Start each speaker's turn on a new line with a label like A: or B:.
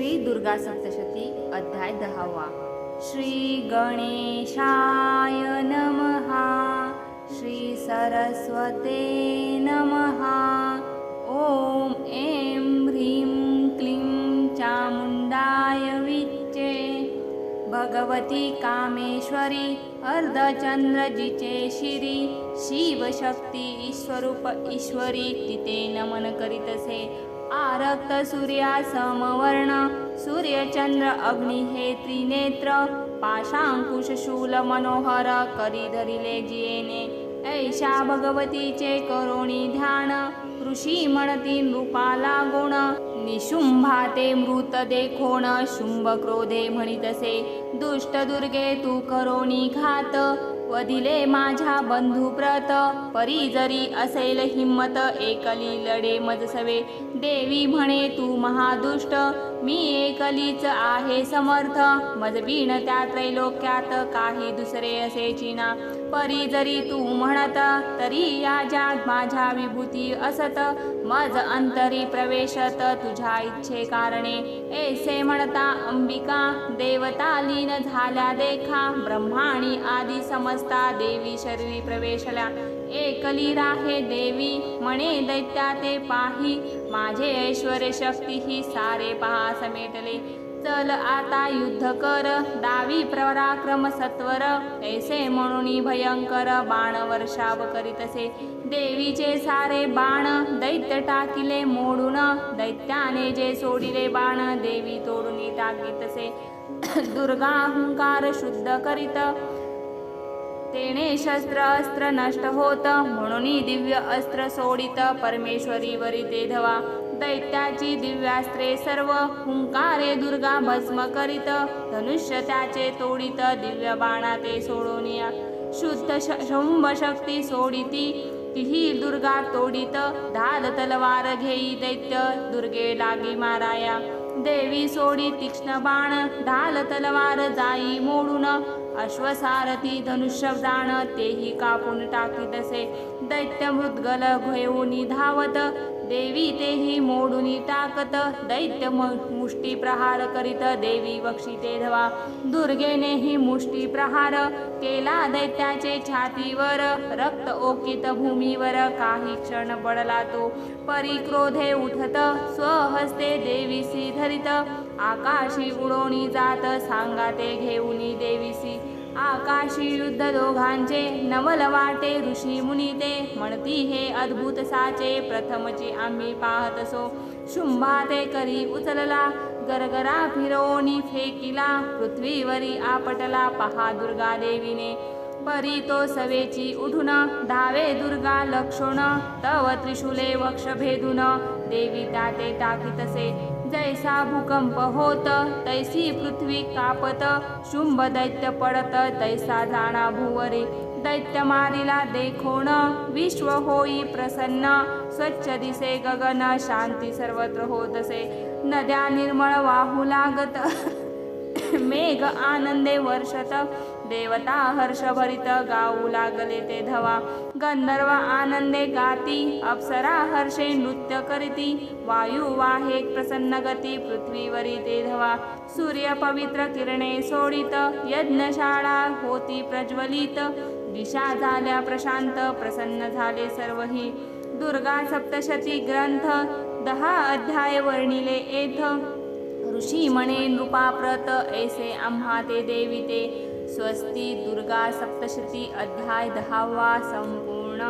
A: श्री दुर्गा सप्तशती अध्याय दहावा. श्री गणेशाय नमः श्री सरस्वते नमः ॐ ऐं ह्रीं क्लीं चामुण्डाय विच्चे. भगवती कामेश्वरी अर्धचंद्रजीचे शिरी शिवशक्ती ईश्वरूप ईश्वरी तिथे नमन करीतसे आरक्त सूर्या समवर्ण. सूर्यचंद्र अग्नि हे त्रिनेत्र. पाशांकुश शूल मनोहर करी धरिले जियेने. ऐशा भगवतीचे करोणी ध्यान. ऋषी म्हणती नृपाला गुण निशुंभाते मृत देखोण. शुंभ क्रोधे म्हणितसे. दुष्ट दुर्गे तू करोणी घात. वदिले माझ्या बंधुप्रत परी जरी असेल हिम्मत एकली लढे मजसवे देवी म्हणे तू महादुष्ट मी एकलीच आहे समर्थ. मजबीण त्या त्रैलोक्यात काही दुसरे असे चिना परी जरी तू म्हणत तरी या जात माझ्या विभूती असत. मज अंतरी प्रवेशत तुझ्या इच्छे कारणे. ऐसे म्हणता अंबिका देवतालीन झाल्या देखा. ब्रह्माणी आदी समजता देवी शरीरी प्रवेशल्या एकली राहे देवी म्हणे दैत्या ते पाही. माझे ऐश्वर शक्ती ही सारे पहा समेटले. चल आता युद्ध कर दावी पराक्रम सत्वर. ऐसे म्हणून भयंकर बाण वर्षाव करीतसे. देवीचे सारे बाण दैत्य टाकिले मोडून. दैत्याने जे सोडिले बाण देवी तोडून टाकीतसे. दुर्गा हुंकार शुद्ध करीत. तेने शस्त्र अस्त्र नष्ट होत म्हणून दिव्य अस्त्र सोडित परमेश्वरी वरी ते धवा. दैत्याची दिव्यास्त्रे सर्व हुंकारे दुर्गा भस्म करीत धनुष्य त्याचे तोडित दिव्य बाणा ते सोडोनिया शुद्ध शंभ शक्ती सोडिती तिही दुर्गा तोडीत ढाल तलवार घेई दैत्य दुर्गे लागी माराया. देवी सोडी तीक्ष्ण बाण ढाल तलवार जाई मोडून. अश्वसारथी धनुष्य जाण तेही कापून टाकी तसे. दैत्य मृद्गल घेऊन धावत देवी तेही मोडूनी टाकत दैत्य म- मुष्टी प्रहार करीत देवी बक्षिते धवा दुर्गेनेही मुष्टी प्रहार केला दैत्याचे छातीवर रक्त ओकित भूमीवर काही क्षण पडला तो. परिक्रोधे उठत स्वहस्ते देवीसी धरित आकाशी उडोणी जात सांगा ते घेऊनी देवीसी आकाशी युद्ध दोघांचे नवल वाटे ऋषी मुनिते म्हणती हे अद्भुत साचे प्रथमची आम्ही पाहतसो शुंभा ते करी उचलला गरगरा फिरवणी फेकिला पृथ्वीवरी आपटला पहा दुर्गा देवीने. परी तो सवेची उठून धावे दुर्गा लक्षण तव त्रिशूले वक्ष भेदून देवी ताते ते टाकीतसे जैसा भूकंप होत तैसी पृथ्वी कापत शुंभ दैत्य पडत तैसा जाणा भुवरे. दैत्य मारिला देखोण विश्व होई प्रसन्न. स्वच्छ दिसे गगन शांती सर्वत्र होतसे. नद्या निर्मळ वाहू लागत मेघ आनंदे वर्षत. देवता हर्षभरित गाऊ लागले ते धवा. गंधर्व आनंदे गाती अप्सरा हर्षे नृत्य करीती. वायू वाहे प्रसन्न गती पृथ्वीवरी ते धवा. सूर्य पवित्र किरणे सोडित यज्ञशाळा होती प्रज्वलित. दिशा झाल्या प्रशांत प्रसन्न झाले सर्वही. दुर्गा सप्तशती ग्रंथ दहा अध्याय वर्णिले येथ ऋषी म्हणे नृपाप्रत ऐसे आम्हा ते देविते स्वस्ती दुर्गा सप्तशती अध्याय दहावा संपूर्ण.